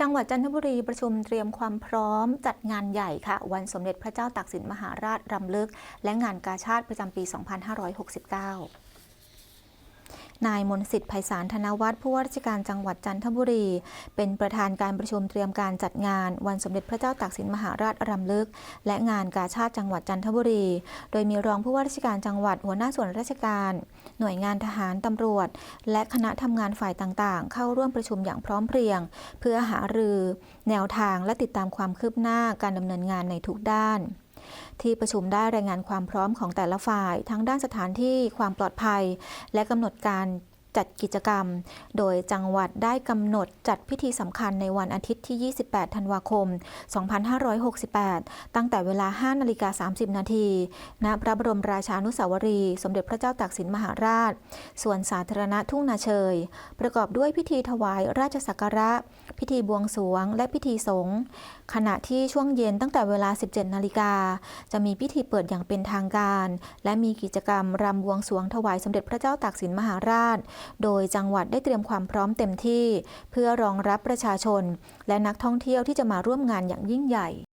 จังหวัดจันทบุรีประชุมเตรียมความพร้อมจัดงานใหญ่ค่ะ วันสมเด็จพระเจ้าตากสินมหาราชรำลึก และงานกาชาติประจำปี 2569 นายมนสิทธิ์ไพศาลธนวัฒน์ผู้ว่าราชการจังหวัดจันทบุรี เป็นประธานการประชุมเตรียมการจัดงาน วันสมเด็จพระเจ้าตากสินมหาราชรำลึก และงานกาชาติจังหวัดจันทบุรี โดยมีรองผู้ว่าราชการจังหวัดหัวหน้าส่วนราชการ หน่วยงานทหารตำรวจ และคณะทำงานฝ่ายต่างๆ เข้าร่วมประชุมอย่างพร้อมเพรียง เพื่อหารือ แนวทางและติดตามความคืบหน้าการดำเนินงานในทุกด้าน ที่ประชุมได้รายงานความพร้อมของแต่ละฝ่าย ทั้งด้านสถานที่ความปลอดภัย และกำหนดการ จัดกิจกรรม โดยจังหวัดได้กำหนดจัดพิธีสำคัญในวันอาทิตย์ที่ 28 ธันวาคม 2568 ตั้งแต่เวลา 5 นาฬิกา 30 นาที ณ พระบรมราชานุสาวรี สมเด็จพระเจ้าตากสินมหาราช ส่วนสาธารณะทุ่งนาเชย ประกอบด้วยพิธีถวายราชสักการะ พิธีบวงสรวง และพิธีสงฆ์ ขณะที่ช่วงเย็นตั้งแต่เวลา 17 นาฬิกา จะมีพิธีเปิดอย่างเป็นทางการ และมีกิจกรรมรำบวงสรวงถวายสมเด็จพระเจ้าตากสินมหาราชโดยจังหวัดได้เตรียมความพร้อมเต็มที่ เพื่อรองรับประชาชน และนักท่องเที่ยวที่จะมาร่วมงานอย่างยิ่งใหญ่